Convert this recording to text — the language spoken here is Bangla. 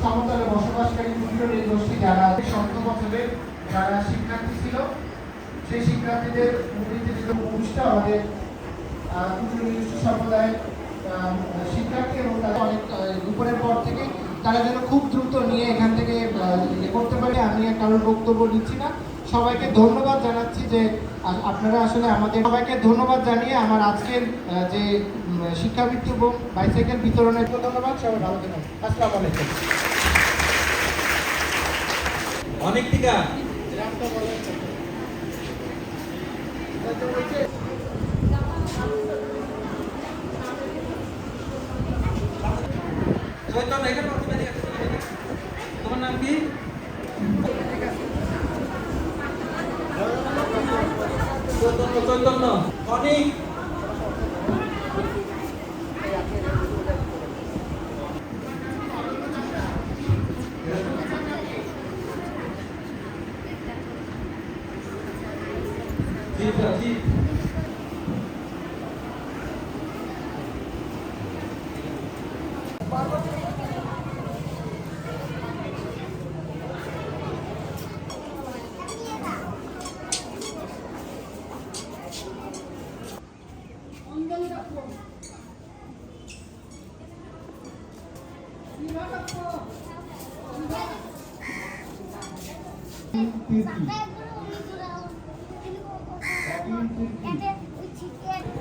সমতলে বসবাসকারী ক্ষুদ্র নৃগোষ্ঠী যারা সপ্ত বছরের যারা শিক্ষার্থী ছিল সেই শিক্ষার্থীদের অনুষ্ঠান আমাদের ক্ষুদ্র নৃগোষ্ঠী সম্প্রদায়ের শিক্ষার্থী এবং তারা অনেক দুপুরের পর থেকে তারা যেন খুব দ্রুত নিয়ে এখান থেকে ইয়ে করতে পারে। আমি আর কারোর বক্তব্য দিচ্ছি না। সবাইকে ধন্যবাদ জানাচ্ছি যে আপনারা আসলে আমাদের সবাইকে ধন্যবাদ জানিয়ে আমার আজকের যে শিক্ষাবৃত্তি এবং বাইসাইকেল বিতরণের জন্য ধন্যবাদ। সবাই ভালো থাকুন। আসসালামু আলাইকুম। অনেক টিকা তোমার নাম কি? চৈতন্য চৈতন্য। অনেক। Keep up, keep. Thank you. Em biết.